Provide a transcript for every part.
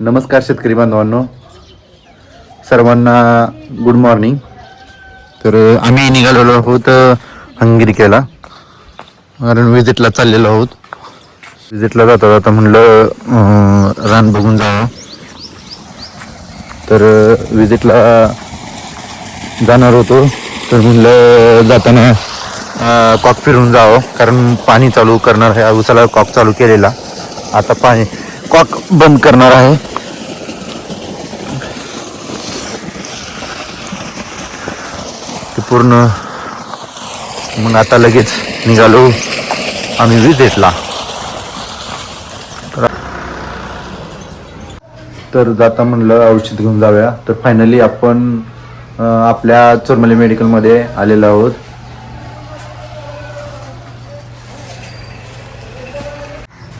नमस्कार शेतकरी बांधवांनो. सर्वांना गुड मॉर्निंग तर आम्ही निघालेलो आहोत अ, हंगेरिकेला. कारण विजिटला चाललेलो आहोत. विजिटला जाता जाता म्हणलं रान बघून जावं. तर विजिटला जाणार होतो. तर म्हणलं जाताना कॉक फिरून जावं. कारण पाणी चालू करणार आहे. उसाला कॉक चालू केलेला. आता पाणी कॉक बंद करणार आहे. पूर्ण मग आता लगेच निघालो आम्ही विजेटला तर जाता म्हणलं औषध घेऊन जाऊया. तर फायनली आपण आपल्या चोरमली मेडिकलमध्ये आलेलो आहोत.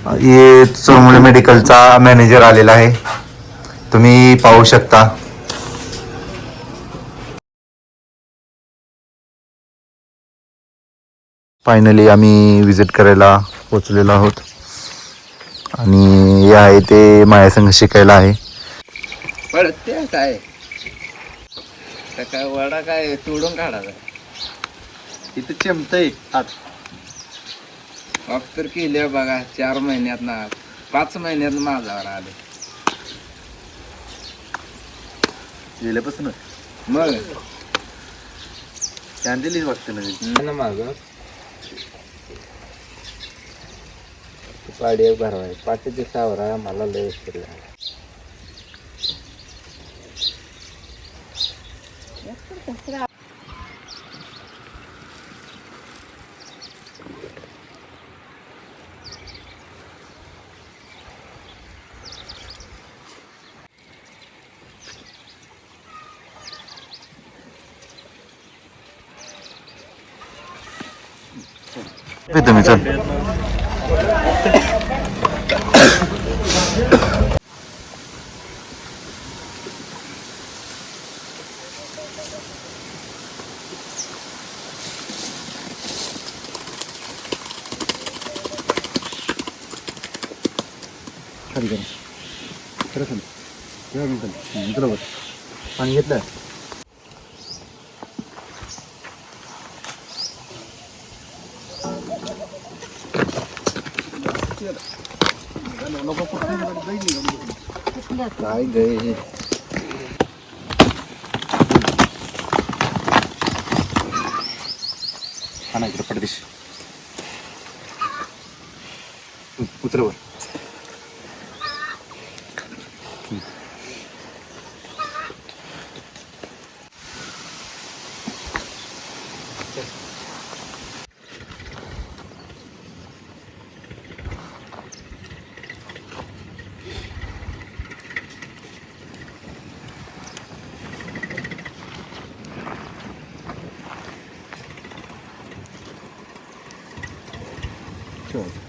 हे चोरमली मेडिकलचा मॅनेजर आलेला आहे. तुम्ही पाहू शकता. फायनली आम्ही विजिट करायला पोचलेलो आहोत. आणि हे आहे ते माझ्यासंग शिकायला आहे. काय? काय वडा काय तोडून काढायचा? इथे चिमतय हात. ऑफ तर केले बघा चार महिन्यात ना पाच महिन्यात माझ्यावर आले. गेल्यापासून? मग? दिलीच बघते ना ना माझ पाडी एक भरवाय पाठीचे सावरा मला लय फिरला तुम्ही चल पाणी घेतलं काय गय हा ना इकडे पडदेश Sure.